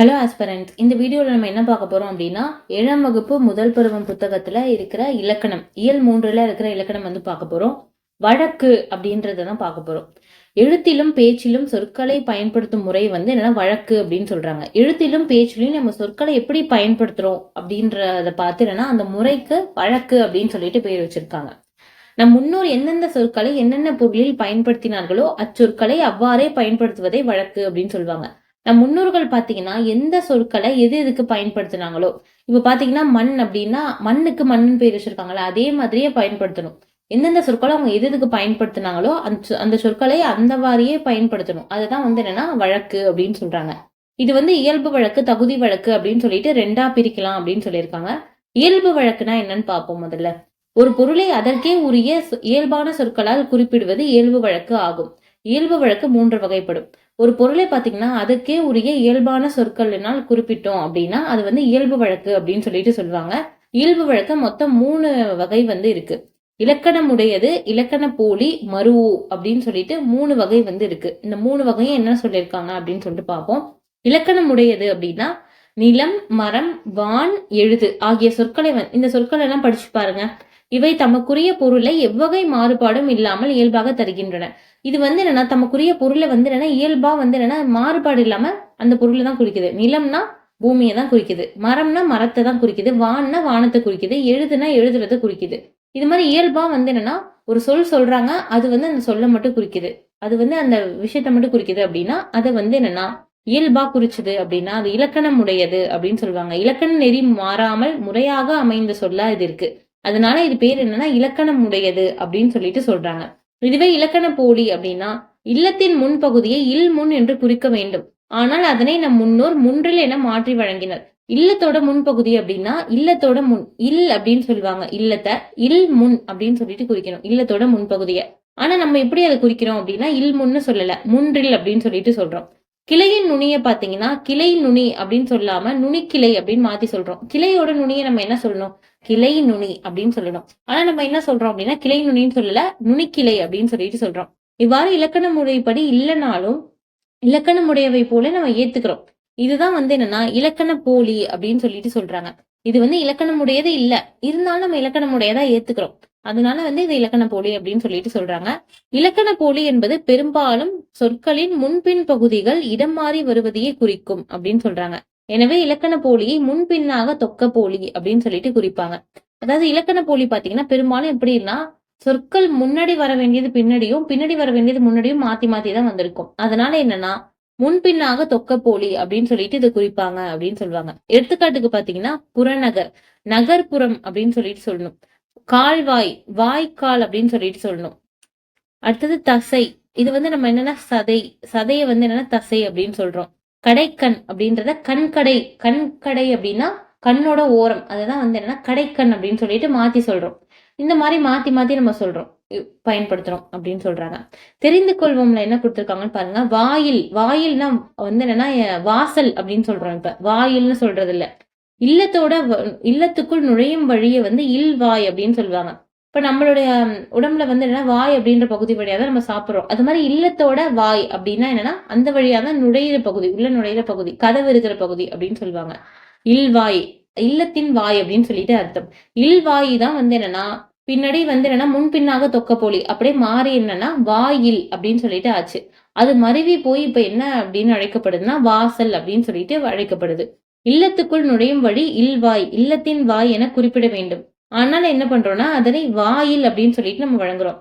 Hello ஆஸ்பரண்ட்ஸ் இந்த வீடியோவில் நம்ம என்ன பார்க்க போகிறோம் அப்படின்னா ஏழாம் வகுப்பு முதல் பருவம் புத்தகத்தில் இருக்கிற இலக்கணம் இயல் மூன்றில் இருக்கிற இலக்கணம் வந்து பார்க்க போகிறோம் வழக்கு அப்படின்றத தான் பார்க்க போகிறோம் எழுத்திலும் பேச்சிலும் சொற்களை பயன்படுத்தும் முறை வந்து என்னென்னா வழக்கு அப்படின்னு சொல்கிறாங்க எழுத்திலும் பேச்சிலும் நம்ம சொற்களை எப்படி பயன்படுத்துகிறோம் அப்படின்றத பார்த்து என்னன்னா அந்த முறைக்கு வழக்கு அப்படின்னு சொல்லிட்டு பேர் வச்சிருக்காங்க. நம் முன்னோர் எந்தெந்த சொற்களை என்னென்ன பொருளில் பயன்படுத்தினார்களோ அச்சொற்களை அவ்வாறே பயன்படுத்துவதை வழக்கு அப்படின்னு சொல்லுவாங்க. நம் முன்னோர்கள் பார்த்தீங்கன்னா எந்த சொற்களை எது எதுக்கு பயன்படுத்தினாங்களோ இப்போ பார்த்தீங்கன்னா மண் அப்படின்னா மண்ணுக்கு மண்ணுன்னு பேர் வச்சிருக்காங்களா அதே மாதிரியே பயன்படுத்தணும். எந்தெந்த சொற்களை அவங்க எது எதுக்கு பயன்படுத்தினாங்களோ அந்த சொ- அந்த சொற்களை அந்த மாதிரியே பயன்படுத்தணும். அதுதான் வந்து என்னன்னா வழக்கு அப்படின்னு சொல்றாங்க. இது வந்து இயல்பு வழக்கு தகுதி வழக்கு அப்படின்னு சொல்லிட்டு ரெண்டா பிரிக்கலாம் அப்படின்னு சொல்லியிருக்காங்க. இயல்பு வழக்குனா என்னன்னு பார்ப்போம் முதல்ல. ஒரு பொருளை அதற்கே உரிய சொ- இயல்பான சொற்களால் குறிப்பிடுவது இயல்பு வழக்கு ஆகும். இயல்பு வழக்கு மூன்று வகைப்படும். ஒரு பொருளை பார்த்தீங்கன்னா அதுக்கே உரிய இயல்பான சொற்களினால் குறிப்பிட்டோம் அப்படின்னா அது வந்து இயல்பு வழக்கு அப்படின்னு சொல்லிட்டு சொல்லுவாங்க. இயல்பு வழக்கு மொத்தம் மூணு வகை வந்து இருக்கு. இலக்கணம் உடையது இலக்கண போலி மருவு அப்படின்னு சொல்லிட்டு மூணு வகை வந்து இருக்கு. இந்த மூணு வகையும் என்ன சொல்லியிருக்காங்க அப்படின்னு சொல்லிட்டு பார்ப்போம். இலக்கணம் உடையது அப்படின்னா நிலம் மரம் வான் எழுது ஆகிய சொற்களை இந்த சொற்கள் எல்லாம் படிச்சு பாருங்க. இவை தமக்குரிய பொருளை எவ்வகை மாறுபாடும் இல்லாமல் இயல்பாக தருகின்றன. இது வந்து என்னன்னா தமக்குரிய பொருளை வந்து என்னன்னா இயல்பா வந்து என்னன்னா மாறுபாடு இல்லாம அந்த பொருளை தான் குறிக்குது. நிலம்னா பூமியை தான் குறிக்குது. மரம்னா மரத்தை தான் குறிக்குது. வான்னா வானத்தை குறிக்குது. எழுதுனா எழுதுறதை குறிக்குது. இது மாதிரி இயல்பா வந்து என்னன்னா ஒரு சொல் சொல்றாங்க அது வந்து அந்த சொல்லை மட்டும் குறிக்குது. அது வந்து அந்த விஷயத்த மட்டும் குறிக்குது அப்படின்னா அதை வந்து என்னன்னா இயல்பா குறிச்சது அப்படின்னா அது இலக்கணம் உடையது அப்படின்னு சொல்லுவாங்க. இலக்கண நெறி மாறாமல் முறையாக அமைந்த சொல்லா இது இருக்கு. அதனால இது பேர் என்னன்னா இலக்கணம் உடையது அப்படின்னு சொல்லிட்டு சொல்றாங்க. இதுவே இலக்கண போலி அப்படின்னா இல்லத்தின் முன்பகுதியை இல் முன் என்று குறிக்க வேண்டும். ஆனால் அதனை நம் முன்னோர் முன்றில் என மாற்றி வழங்கினர். இல்லத்தோட முன்பகுதி அப்படின்னா இல்லத்தோட முன் இல் அப்படின்னு சொல்லுவாங்க. இல்லத்தை இல் முன் அப்படின்னு சொல்லிட்டு குறிக்கணும். இல்லத்தோட முன்பகுதியை ஆனா நம்ம எப்படி அதை குறிக்கிறோம் அப்படின்னா இல் முன்னு சொல்லல முன்றில் அப்படின்னு சொல்லிட்டு சொல்றோம். கிளையின் நுனியை பாத்தீங்கன்னா கிளை நுனி அப்படின்னு சொல்லாம நுனிக்கிளை அப்படின்னு மாத்தி சொல்றோம். கிளையோட நுனியை நம்ம என்ன சொல்லணும்? கிளை நுனி அப்படின்னு சொல்லணும். ஆனா நம்ம என்ன சொல்றோம் அப்படின்னா கிளை நுனின்னு சொல்லல நுனிக்கிளை அப்படின்னு சொல்லிட்டு சொல்றோம். இவ்வாறு இலக்கண முறைப்படி இல்லைனாலும் இலக்கணமுடையவை போல நம்ம ஏத்துக்கிறோம். இதுதான் வந்து என்னன்னா இலக்கண போலி அப்படின்னு சொல்லிட்டு சொல்றாங்க. இது வந்து இலக்கணமுடையது இல்ல. இருந்தாலும் நம்ம இலக்கணமுடையதா ஏத்துக்கிறோம். அதனால வந்து இது இலக்கண போலி அப்படின்னு சொல்லிட்டு சொல்றாங்க. இலக்கண போலி என்பது பெரும்பாலும் சொற்களின் முன்பின் பகுதிகள் இடம் மாறி வருவதையே குறிக்கும் அப்படின்னு சொல்றாங்க. எனவே இலக்கண போலியை முன்பின்னாக தொக்க போலி அப்படின்னு சொல்லிட்டு குறிப்பாங்க. அதாவது இலக்கண போலி பாத்தீங்கன்னா பெரும்பாலும் எப்படின்னா சொற்கள் முன்னாடி வர வேண்டியது பின்னாடியும் பின்னாடி வர வேண்டியது முன்னாடியும் மாத்தி மாத்தி தான் வந்திருக்கும். அதனால என்னன்னா முன்பின்னாக தொக்க போலி அப்படின்னு சொல்லிட்டு இதை குறிப்பாங்க அப்படின்னு சொல்லுவாங்க. எடுத்துக்காட்டுக்கு பாத்தீங்கன்னா புறநகர் நகர்ப்புறம் அப்படின்னு சொல்லிட்டு சொல்லணும். கால்வாய் வாய்க்கால் அப்படின்னு சொல்லிட்டு சொல்லணும். அடுத்தது தசை. இது வந்து நம்ம என்னன்னா சதை சதையை வந்து என்னன்னா தசை அப்படின்னு சொல்றோம். கடைக்கண் அப்படின்றத கண்கடை கண்கடை அப்படின்னா கண்ணோட ஓரம். அதுதான் வந்து என்னன்னா கடைக்கண் அப்படின்னு சொல்லிட்டு மாத்தி சொல்றோம். இந்த மாதிரி மாத்தி மாத்தி நம்ம சொல்றோம். பயன்படுத்துறோம் அப்படின்னு சொல்றாங்க. தெரிந்து கொள்வோம்ல என்ன கொடுத்துருக்காங்கன்னு பாருங்க. வாயில் வாயில்னா வந்து என்னன்னா வாசல் அப்படின்னு சொல்றோம் இப்ப. வாயில்னு சொல்றது இல்ல இல்லத்தோட வ- இல்லத்துக்குள் நுழையும் வழியை வந்து இல் வாய் அப்படின்னு சொல்லுவாங்க. இப்போ நம்மளுடைய உடம்புல வந்து என்னன்னா வாய் அப்படின்ற பகுதி வழியாக தான் நம்ம சாப்பிட்றோம். அது மாதிரி இல்லத்தோட வாய் அப்படின்னா என்னன்னா அந்த வழியாக தான் நுழையிற பகுதி உள்ள நுழையிற பகுதி கதவு இருக்கிற பகுதி அப்படின்னு சொல்லுவாங்க. இல்வாய் இல்லத்தின் வாய் அப்படின்னு சொல்லிட்டு அர்த்தம். இல்வாய் தான் வந்து என்னன்னா பின்னாடி வந்து என்னன்னா முன்பின்னாக தொக்கப்போலி அப்படியே மாறி என்னன்னா வாயில் அப்படின்னு சொல்லிட்டு ஆச்சு. அது மருவி போய் இப்ப என்ன அப்படின்னு அழைக்கப்படுதுன்னா வாசல் அப்படின்னு சொல்லிட்டு அழைக்கப்படுது. இல்லத்துக்குள் நுழையும் வழி இல்வாய் இல்லத்தின் வாய் என குறிப்பிட வேண்டும். ஆனால் என்ன பண்றோம்னா அதனை வாயில் அப்படின்னு சொல்லிட்டு நம்ம வழங்குறோம்.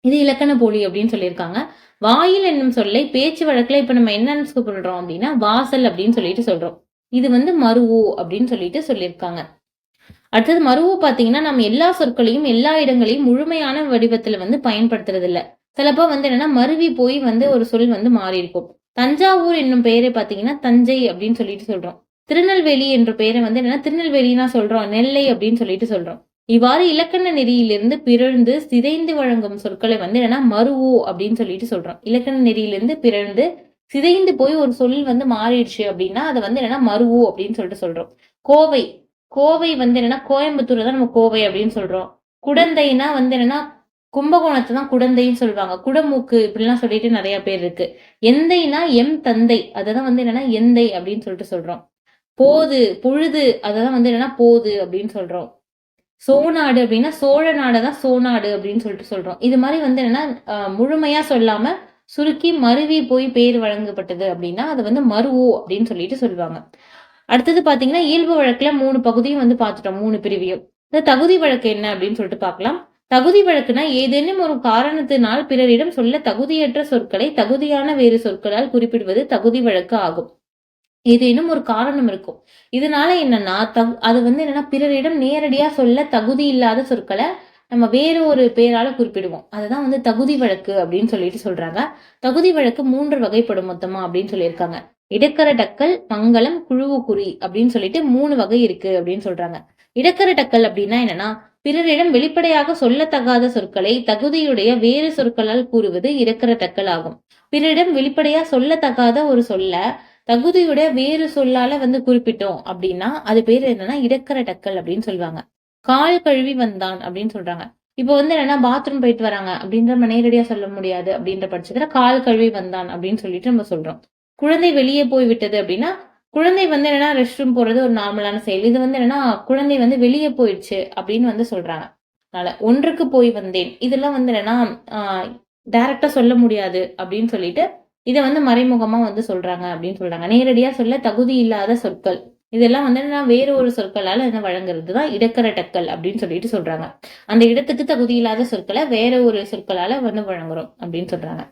இது இலக்கண போலி அப்படின்னு சொல்லியிருக்காங்க. வாயில் என்னும் சொல்லை பேச்சு வழக்கில் இப்ப நம்ம என்னன்னு சொல்றோம் அப்படின்னா வாசல் அப்படின்னு சொல்லிட்டு சொல்றோம். இது வந்து மருவோ அப்படின்னு சொல்லிட்டு சொல்லியிருக்காங்க. அடுத்தது மருவோ பாத்தீங்கன்னா நம்ம எல்லா சொற்களையும் எல்லா இடங்களையும் முழுமையான வடிவத்துல வந்து பயன்படுத்துறது இல்ல சிலப்போ வந்து என்னன்னா மருவி போய் வந்து ஒரு சொல் வந்து மாறி இருக்கும் தஞ்சாவூர் என்னும் பெயரை பாத்தீங்கன்னா தஞ்சை அப்படின்னு சொல்லிட்டு சொல்றோம். திருநெல்வேலி என்ற பெயரை வந்து என்னன்னா திருநெல்வேலினா சொல்றோம் நெல்லை அப்படின்னு சொல்லிட்டு சொல்றோம். இவ்வாறு இலக்கண நெறியிலிருந்து பிறழ்ந்து சிதைந்து வழங்கும் சொற்களை வந்து என்னன்னா மருவு அப்படின்னு சொல்லிட்டு சொல்றோம். இலக்கண நெறியிலிருந்து பிறழ்ந்து சிதைந்து போய் ஒரு சொல் வந்து மாறிடுச்சு அப்படின்னா அதை வந்து என்னன்னா மருவு அப்படின்னு சொல்லிட்டு சொல்றோம். கோவை கோவை வந்து என்னன்னா கோயம்புத்தூர் தான் நம்ம கோவை அப்படின்னு சொல்றோம். குடந்தைனா வந்து என்னன்னா கும்பகோணத்தை தான் குடந்தைன்னு சொல்லுவாங்க. குடமூக்கு இப்படிலாம் சொல்லிட்டு நிறைய பேர் இருக்கு. எந்தைனா எம் தந்தை அதை தான் வந்து என்னன்னா எந்தை அப்படின்னு சொல்லிட்டு சொல்றோம். போது பொழுது அததான் வந்து என்னன்னா போது அப்படின்னு சொல்றோம். சோநாடு அப்படின்னா சோழ நாடு தான் சோநாடு அப்படின்னு சொல்லிட்டு சொல்றோம். இது மாதிரி வந்து என்னன்னா முழுமையா சொல்லாம சுருக்கி மருவி போய் பேர் வழங்கப்பட்டது அப்படின்னா அது வந்து மருவோ அப்படின்னு சொல்லிட்டு சொல்லுவாங்க. அடுத்தது பாத்தீங்கன்னா இயல்பு வழக்குல மூணு பகுதியும் வந்து பார்த்துட்டோம் மூணு பிரிவையும். இந்த தகுதி வழக்கு என்ன அப்படின்னு சொல்லிட்டு பார்க்கலாம் தகுதி வழக்குனா ஏதேனும் ஒரு காரணத்தினால் பிறரிடம் சொல்ல தகுதியற்ற சொற்களை தகுதியான வேறு சொற்களால் குறிப்பிடுவது தகுதி வழக்கு ஆகும். ஏதேனும் ஒரு காரணம் இருக்கும். இதனால என்னன்னா தகு அது வந்து என்னன்னா பிறரிடம் நேரடியா சொல்ல தகுதி இல்லாத சொற்களை நம்ம வேற ஒரு பேரால குறிப்பிடுவோம். அதுதான் வந்து தகுதி வழக்கு அப்படின்னு சொல்லிட்டு சொல்றாங்க. தகுதி வழக்கு மூன்று வகைப்படும் மொத்தமா அப்படின்னு சொல்லியிருக்காங்க. இடக்கர டக்கல் மங்களம் குழுவுக்குறி அப்படின்னு சொல்லிட்டு மூணு வகை இருக்கு அப்படின்னு சொல்றாங்க. இடக்கர டக்கல் அப்படின்னா என்னன்னா பிறரிடம் வெளிப்படையாக சொல்லத்தகாத சொற்களை தகுதியுடைய வேறு சொற்களால் கூறுவது இடக்கர டக்கல் ஆகும். பிறரிடம் வெளிப்படையா சொல்லத்தகாத ஒரு சொல்ல தகுதியோட வேறு சொல்லால வந்து குறிப்பிட்டோம் அப்படின்னா அது பேர் என்னன்னா இடக்கரடக்கல் அப்படின்னு சொல்லுவாங்க. கால் கழுவி வந்தான் அப்படின்னு சொல்றாங்க. இப்போ வந்து என்னன்னா பாத்ரூம் போயிட்டு வராங்க அப்படின்ற நம்ம நேரடியா சொல்ல முடியாது அப்படின்ற பட்சத்துல கால் கழுவி வந்தான் அப்படின்னு சொல்லிட்டு நம்ம சொல்றோம். குழந்தை வெளியே போய் விட்டது அப்படின்னா குழந்தை வந்து என்னன்னா ரெஸ்ட் ரூம் போறது ஒரு நார்மலான செயல். இது வந்து என்னன்னா குழந்தை வந்து வெளியே போயிடுச்சு அப்படின்னு வந்து சொல்றாங்க. அதனால ஒன்றுக்கு போய் வந்தேன். இதெல்லாம் வந்து என்னன்னா டைரக்டா சொல்ல முடியாது அப்படின்னு சொல்லிட்டு இதை வந்து மறைமுகமா வந்து சொல்றாங்க அப்படின்னு சொல்றாங்க. நேரடியா சொல்ல தகுதி இல்லாத சொற்கள். இதெல்லாம் வந்து நான் வேறு ஒரு சொற்களால் என்ன வழங்குறது தான் இடக்கர டக்கல் அப்படின்னு சொல்லிட்டு சொல்றாங்க. அந்த இடத்துக்கு தகுதி இல்லாத சொற்களை வேற ஒரு சொற்களால வந்து வழங்குறோம் அப்படின்னு சொல்றாங்க.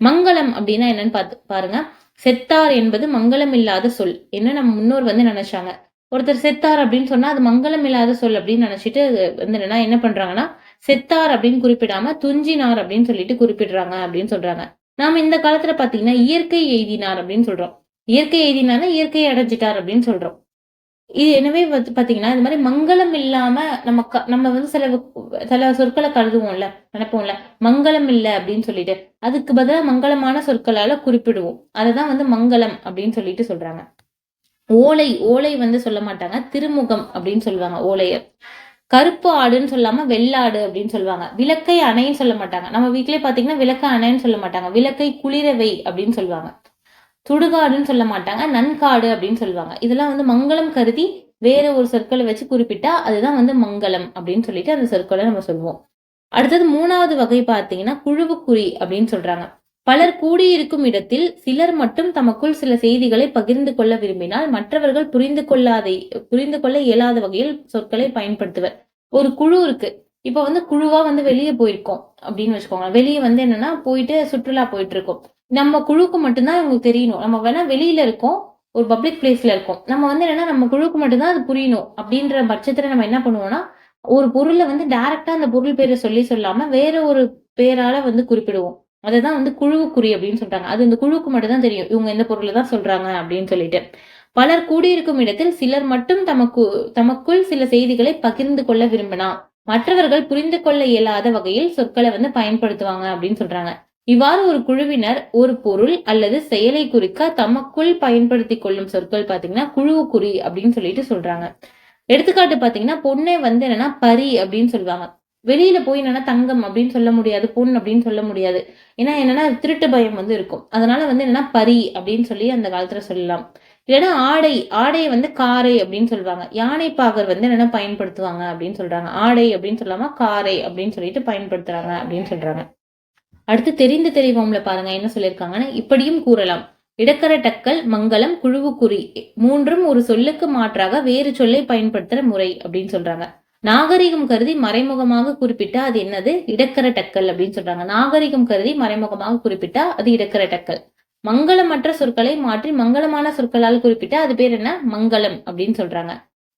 மங்களம் அப்படின்னா என்னன்னு பார்த்து பாருங்க. செத்தார் என்பது மங்களம் இல்லாத சொல். என்ன நம்ம முன்னோர் வந்து நினைச்சாங்க. ஒருத்தர் செத்தார் அப்படின்னு சொன்னா அது மங்களம் இல்லாத சொல் அப்படின்னு நினைச்சிட்டு வந்து என்னன்னா என்ன பண்றாங்கன்னா செத்தார் அப்படின்னு குறிப்பிடாம துஞ்சினார் அப்படின்னு சொல்லிட்டு குறிப்பிடுறாங்க அப்படின்னு சொல்றாங்க. நாம இந்த காலத்துல பாத்தீங்கன்னா இயற்கை எய்தினார் அப்படின்னு சொல்றோம். இயற்கை எய்தினார்னா இயற்கையை அடைஞ்சிட்டார் அப்படின்னு சொல்றோம். இது எனவே வந்து பாத்தீங்கன்னா இந்த மாதிரி மங்களம் இல்லாம நம்ம க- நம்ம வந்து சில சில சொற்களை கருதுவோம்ல நினைப்போம்ல மங்களம் இல்லை அப்படின்னு சொல்லிட்டு அதுக்கு பதிலா மங்களமான சொற்களால குறிப்பிடுவோம். அதுதான் வந்து மங்களம் அப்படின்னு சொல்லிட்டு சொல்றாங்க. ஓலை ஓலை வந்து சொல்ல மாட்டாங்க திருமுகம் அப்படின்னு சொல்லுவாங்க ஓலையர் கருப்பு ஆடுன்னு சொல்லாம வெள்ளாடு அப்படின்னு சொல்லுவாங்க. விளக்கை அணைன்னு சொல்ல மாட்டாங்க. நம்ம வீட்லயே பாத்தீங்கன்னா விளக்கை அணைன்னு சொல்ல மாட்டாங்க. விளக்கை குளிரவை அப்படின்னு சொல்லுவாங்க. துடுகாடுன்னு சொல்ல மாட்டாங்க. நன்காடு அப்படின்னு சொல்லுவாங்க. இதெல்லாம் வந்து மங்களம் கருதி வேற ஒரு சொற்களை வச்சு குறிப்பிட்டா அதுதான் வந்து மங்களம் அப்படின்னு சொல்லிட்டு அந்த சொற்களை நம்ம சொல்லுவோம். அடுத்தது மூணாவது வகை பார்த்தீங்கன்னா குழுவுக்குறி அப்படின்னு சொல்றாங்க. பலர் கூடியிருக்கும் இடத்தில் சிலர் மட்டும் தமக்குள் சில செய்திகளை பகிர்ந்து கொள்ள விரும்பினால் மற்றவர்கள் புரிந்து கொள்ளாதை புரிந்து கொள்ள இயலாத வகையில் சொற்களை பயன்படுத்துவர். ஒரு குழு இருக்கு. இப்ப வந்து குழுவா வந்து வெளியே போயிருக்கோம் அப்படின்னு வச்சுக்கோங்க. வெளியே வந்து என்னன்னா போயிட்டு சுற்றுலா போயிட்டு இருக்கோம் நம்ம குழுக்கு மட்டும்தான் இவங்களுக்கு தெரியணும். நம்ம வேணா வெளியில இருக்கோம் ஒரு பப்ளிக் பிளேஸ்ல இருக்கோம். நம்ம வந்து என்னன்னா நம்ம குழுக்கு மட்டும்தான் அது புரியணும் அப்படின்ற பட்சத்துல நம்ம என்ன பண்ணுவோம்னா ஒரு பொருளை வந்து டைரக்டா அந்த பொருள் பேரை சொல்லி சொல்லாம வேற ஒரு பேரால வந்து குறிப்பிடுவோம். அதுதான் வந்து குழுவுக்குறி அப்படின்னு சொல்றாங்க. அது இந்த குழுவுக்கு மட்டும் தான் தெரியும். இவங்க எந்த பொருளை தான் சொல்றாங்க அப்படின்னு சொல்லிட்டு. பலர் கூடியிருக்கும் இடத்தில் சிலர் மட்டும் தமக்கு தமக்குள் சில செய்திகளை பகிர்ந்து கொள்ள விரும்பினா மற்றவர்கள் புரிந்து கொள்ள இயலாத வகையில் சொற்களை வந்து பயன்படுத்துவாங்க அப்படின்னு சொல்றாங்க. இவ்வாறு ஒரு குழுவினர் ஒரு பொருள் அல்லது செயலை குறிக்க தமக்குள் பயன்படுத்தி கொள்ளும் சொற்கள் பாத்தீங்கன்னா குழுவுக்குறி அப்படின்னு சொல்லிட்டு சொல்றாங்க. எடுத்துக்காட்டு பாத்தீங்கன்னா பொண்ணை வந்து என்னன்னா பரி அப்படின்னு சொல்லுவாங்க. வெளியில போய் என்னன்னா தங்கம் அப்படின்னு சொல்ல முடியாது பொன் அப்படின்னு சொல்ல முடியாது. ஏன்னா என்னன்னா திருட்டு பயம் வந்து இருக்கும். அதனால வந்து என்னன்னா பரி அப்படின்னு சொல்லி அந்த காலத்துல சொல்லலாம். இல்லைன்னா ஆடை ஆடையை வந்து காரை அப்படின்னு சொல்லுவாங்க. யானை பாகர் வந்து என்னென்ன பயன்படுத்துவாங்க அப்படின்னு சொல்றாங்க. ஆடை அப்படின்னு சொல்லாம காரை அப்படின்னு சொல்லிட்டு பயன்படுத்துறாங்க அப்படின்னு சொல்றாங்க. அடுத்து தெரிந்து தெரிவோம்ல பாருங்க என்ன சொல்லியிருக்காங்கன்னா இப்படியும் கூறலாம். இடக்கர டக்கல் மங்களம் குழுவுக்குறி மூன்றும் ஒரு சொல்லுக்கு மாற்றாக வேறு சொல்லை பயன்படுத்துற முறை அப்படின்னு சொல்றாங்க. நாகரிகம் கருதி மறைமுகமாக குறிப்பிட்டா அது என்னது? இடக்கர டக்கல் அப்படின்னு சொல்றாங்க. நாகரிகம் கருதி மறைமுகமாக குறிப்பிட்டா அது இடக்கர டக்கல். மங்களமற்ற சொற்களை மாற்றி மங்களமான சொற்களால் குறிப்பிட்டா அது பேர் என்ன? மங்களம் அப்படின்னு சொல்றாங்க.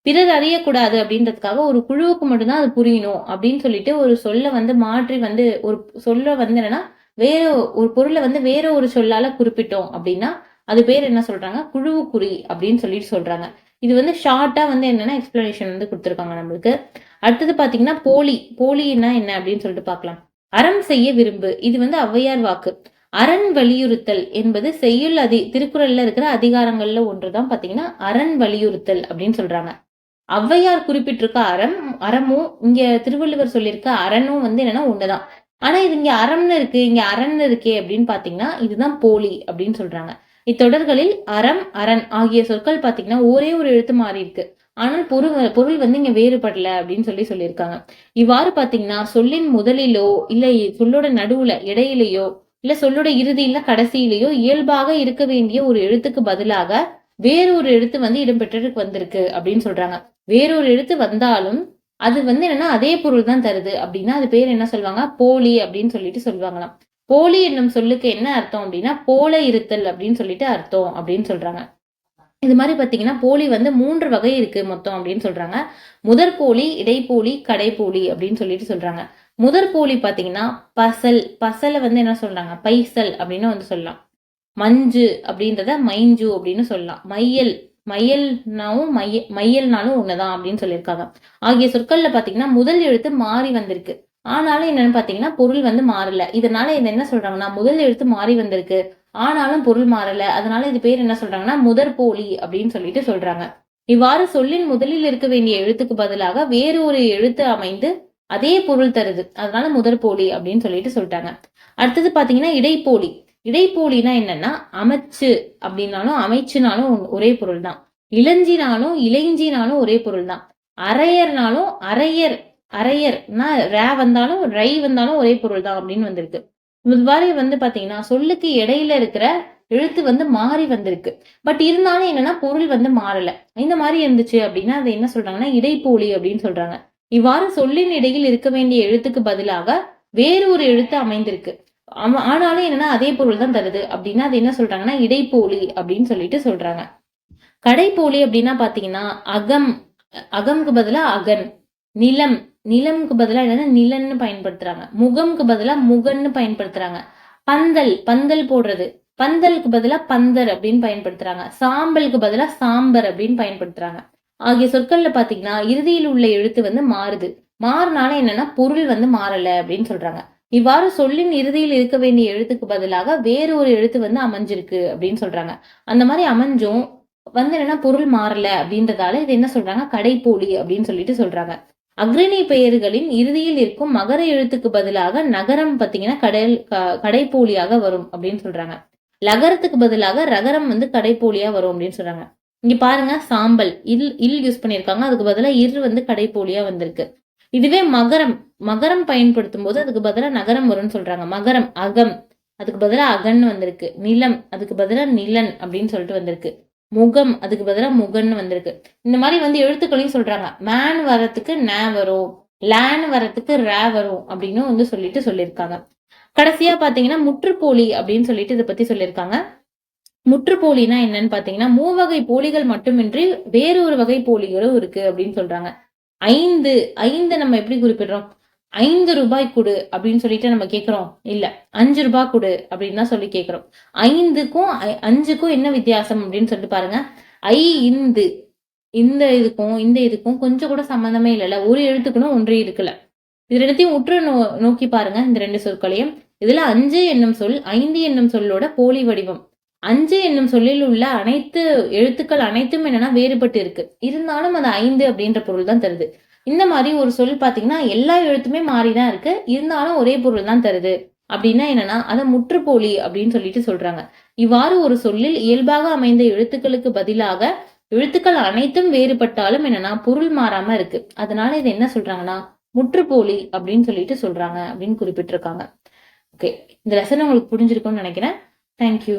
பிறர் அறியக்கூடாது அப்படின்றதுக்காக ஒரு குழுவுக்கு மட்டும்தான் அது புரியணும் அப்படின்னு சொல்லிட்டு ஒரு சொல்ல வந்து மாற்றி வந்து ஒரு சொல்ல வந்து என்னன்னா வேற ஒரு பொருளை வந்து வேற ஒரு சொல்லால குறிப்பிட்டோம் அப்படின்னா அது பேர் என்ன சொல்றாங்க? குழுவுக்குறி அப்படின்னு சொல்லிட்டு சொல்றாங்க. இது வந்து ஷார்ட்டா வந்து என்னன்னா எக்ஸ்பிளனேஷன் வந்து கொடுத்துருக்காங்க நம்மளுக்கு. அடுத்தது பாத்தீங்கன்னா போலி. போலின்னா என்ன அப்படின்னு சொல்லிட்டு பார்க்கலாம் அறம் செய்ய விரும்பு. இது வந்து ஔவையார் வாக்கு. அரண் வலியுறுத்தல் என்பது செய்யுள் அதி திருக்குறள்ல இருக்கிற அதிகாரங்கள்ல ஒன்றுதான் பாத்தீங்கன்னா அரண் வலியுறுத்தல் அப்படின்னு சொல்றாங்க. ஔவையார் குறிப்பிட்டிருக்க அறம் அறமும் இங்க திருவள்ளுவர் சொல்லியிருக்க அரணும் வந்து என்னன்னா ஒண்ணுதான். ஆனா இது இங்க அறம்னு இருக்கு இங்க அரண் இருக்கே அப்படின்னு பாத்தீங்கன்னா இதுதான் போலி அப்படின்னு சொல்றாங்க. இத்தொடர்களில் அறம் அரண் ஆகிய சொற்கள் பாத்தீங்கன்னா ஒரே ஒரு எழுத்து மாறி இருக்கு. ஆனால் பொருள் பொருள் வந்து இங்க வேறுபடல அப்படின்னு சொல்லி சொல்லியிருக்காங்க. இவ்வாறு பாத்தீங்கன்னா சொல்லின் முதலிலோ இல்ல சொல்லோட நடுவுல இடையிலேயோ இல்ல சொல்லோட இறுதியில கடைசியிலேயோ இயல்பாக இருக்க வேண்டிய ஒரு எழுத்துக்கு பதிலாக வேறொரு எழுத்து வந்து இடம்பெற்றதுக்கு வந்திருக்கு அப்படின்னு சொல்றாங்க. வேறொரு எழுத்து வந்தாலும் அது வந்து என்னன்னா அதே பொருள் தான் தருது அப்படின்னா அது பேர் என்ன சொல்லுவாங்க? போலி அப்படின்னு சொல்லிட்டு சொல்லுவாங்களாம். போலி என்னும் சொல்லுக்கு என்ன அர்த்தம் அப்படின்னா போல இருத்தல் அப்படின்னு சொல்லிட்டு அர்த்தம் அப்படின்னு சொல்றாங்க. இது மாதிரி பாத்தீங்கன்னா போலி வந்து மூன்று வகை இருக்கு மொத்தம் அப்படின்னு சொல்றாங்க. முதற் போலி இடைப்போலி கடைப்போலி அப்படின்னு சொல்லிட்டு சொல்றாங்க. முதற் போலி பாத்தீங்கன்னா பசல் பசலை வந்து என்ன சொல்றாங்க? பைசல் அப்படின்னு வந்து சொல்லலாம். மஞ்சு அப்படின்றத மைஞ்சு அப்படின்னு சொல்லலாம். மையல் மையல்னாவும் மைய மையல்னாலும் ஒண்ணுதான் அப்படின்னு சொல்லியிருக்காங்க. ஆகிய சொற்கள்ல பாத்தீங்கன்னா முதல் எழுத்து மாறி வந்திருக்கு. ஆனாலும் என்னன்னு பாத்தீங்கன்னா பொருள் வந்து மாறல. இதனால இது என்ன சொல்றாங்கன்னா முதல் எழுத்து மாறி வந்திருக்கு. ஆனாலும் பொருள் மாறல. அதனால இது பேர் என்ன சொல்றாங்கன்னா முதற் போலி அப்படின்னு சொல்லிட்டு சொல்றாங்க. இவ்வாறு சொல்லின் முதலில் இருக்க வேண்டிய எழுத்துக்கு பதிலாக வேறு ஒரு எழுத்து அமைந்து அதே பொருள் தருது. அதனால முதற் போலி அப்படின்னு சொல்லிட்டு சொல்லிட்டாங்க. அடுத்தது பாத்தீங்கன்னா இடைப்போலி. இடைப்போலினா என்னன்னா அமைச்சு அப்படின்னாலும் அமைச்சுனாலும் ஒரே பொருள் தான் இளஞ்சினாலும் இளைஞ்சினாலும் ஒரே பொருள் தான் அரையர்னாலும் அரையர் அரையர்னா ரே வந்தாலும் ரை வந்தாலும் ஒரே பொருள் தான் அப்படின்னு வந்திருக்கு. இவ்வாறு வந்து பாத்தீங்கன்னா சொல்லுக்கு இடையில இருக்கிற எழுத்து வந்து மாறி வந்திருக்கு. பட் இருந்தாலும் என்னன்னா பொருள் வந்து மாறல. இந்த மாதிரி இருந்துச்சு அப்படின்னா அதை என்ன சொல்றாங்கன்னா இடைப்போலி அப்படின்னு சொல்றாங்க. இவ்வாறு சொல்லின் இடையில் இருக்க வேண்டிய எழுத்துக்கு பதிலாக வேறு ஒரு எழுத்து அமைந்திருக்கு. ஆனாலும் என்னன்னா அதே பொருள் தான் தருது அப்படின்னா அது என்ன சொல்றாங்கன்னா இடைப்போலி அப்படின்னு சொல்லிட்டு சொல்றாங்க. கடைப்போலி அப்படின்னா பாத்தீங்கன்னா அகம் அகம்க்கு பதிலாக அகன் நிலம் நிலம்க்கு பதிலாக என்னன்னா நிலன்னு பயன்படுத்துறாங்க. முகம்க்கு பதிலாக முகன்னு பயன்படுத்துறாங்க. பந்தல் பந்தல் போடுறது. பந்தலுக்கு பதிலா பந்தர் அப்படின்னு பயன்படுத்துறாங்க. சாம்பலுக்கு பதிலாக சாம்பர் அப்படின்னு பயன்படுத்துறாங்க. ஆகிய சொற்கள்ல பாத்தீங்கன்னா இறுதியில் உள்ள எழுத்து வந்து மாறுது. மாறினால என்னன்னா பொருள் வந்து மாறல அப்படின்னு சொல்றாங்க. இவ்வாறு சொல்லின் இறுதியில் இருக்க வேண்டிய எழுத்துக்கு பதிலாக வேறு ஒரு எழுத்து வந்து அமைஞ்சிருக்கு அப்படின்னு சொல்றாங்க. அந்த மாதிரி அமைஞ்சும் வந்து என்னன்னா பொருள் மாறல அப்படின்றதால இது என்ன சொல்றாங்க? கடைப்போலி அப்படின்னு சொல்லிட்டு சொல்றாங்க. அக்ரணி பெயர்களின் இறுதியில் இருக்கும் மகர எழுத்துக்கு பதிலாக நகரம் பார்த்தீங்கன்னா கடல் கடைப்போலியாக வரும் அப்படின்னு சொல்றாங்க. லகரத்துக்கு பதிலாக ரகரம் வந்து கடைப்போலியா வரும் அப்படின்னு சொல்றாங்க. இங்க பாருங்க சாம்பல் இல் இல் யூஸ் பண்ணியிருக்காங்க. அதுக்கு பதிலாக இரு வந்து கடைப்போலியா வந்திருக்கு. இதுவே மகரம் மகரம் பயன்படுத்தும் போது அதுக்கு பதிலாக நகரம் வரும்னு சொல்றாங்க. மகரம் அகம் அதுக்கு பதிலாக அகன் வந்திருக்கு. நிலம் அதுக்கு பதிலாக நிலன் அப்படின்னு சொல்லிட்டு வந்திருக்கு. முகம் அதுக்கு பதிலாக முகன்னு வந்திருக்கு. இந்த மாதிரி வந்து எழுத்துக்களையும் சொல்றாங்க. மேன் வரத்துக்கு நே வரும். லேன் வரத்துக்கு ரே வரும் அப்படின்னு வந்து சொல்லிட்டு சொல்லியிருக்காங்க. கடைசியா பாத்தீங்கன்னா முற்றுப்போலி அப்படின்னு சொல்லிட்டு இதை பத்தி சொல்லியிருக்காங்க. முற்றுப்போலினா என்னன்னு பாத்தீங்கன்னா மூவகை போலிகள் மட்டுமின்றி வேறொரு வகை போலிகளும் இருக்கு அப்படின்னு சொல்றாங்க. ஐந்து ஐந்து நம்ம எப்படி குறிப்பிடுறோம்? ஐந்து ரூபாய் கொடு அப்படின்னு சொல்லிட்டு நம்ம கேட்குறோம் இல்லை அஞ்சு ரூபாய் கொடு அப்படின்னு தான் சொல்லி கேட்குறோம் ஐந்துக்கும் அஞ்சுக்கும் என்ன வித்தியாசம் அப்படின்னு சொல்லிட்டு பாருங்க. ஐ இந்து இந்த இதுக்கும் இந்த இதுக்கும் கொஞ்சம் கூட சம்மந்தமே இல்லைல்ல. ஒரு எழுத்துக்கணும் ஒன்றே இருக்குல்ல. இது ரெண்டுத்தையும் உற்று நோ நோக்கி பாருங்க இந்த ரெண்டு சொற்களையும். இதுல அஞ்சு என்னும் சொல் ஐந்து என்னும் சொல்லோட போலி வடிவம். அஞ்சு என்னும் சொல்லில் உள்ள அனைத்து எழுத்துக்கள் அனைத்தும் என்னன்னா வேறுபட்டு இருக்கு. இருந்தாலும் அது ஐந்து அப்படின்ற பொருள் தான் தருது. இந்த மாதிரி ஒரு சொல் பார்த்தீங்கன்னா எல்லா எழுத்துமே மாறி தான் இருக்கு. இருந்தாலும் ஒரே பொருள் தான் தருது. அப்படின்னா என்னன்னா அதை முற்றுப்போலி அப்படின்னு சொல்லிட்டு சொல்றாங்க. இவ்வாறு ஒரு சொல்லில் இயல்பாக அமைந்த எழுத்துக்களுக்கு பதிலாக எழுத்துக்கள் அனைத்தும் வேறுபட்டாலும் என்னன்னா பொருள் மாறாம இருக்கு. அதனால இது என்ன சொல்றாங்கன்னா முற்றுப்போலி அப்படின்னு சொல்லிட்டு சொல்றாங்க அப்படின்னு குறிப்பிட்டிருக்காங்க. ஓகே இந்த லெசன் உங்களுக்கு புரிஞ்சிருக்கும்னு நினைக்கிறேன். தேங்க்யூ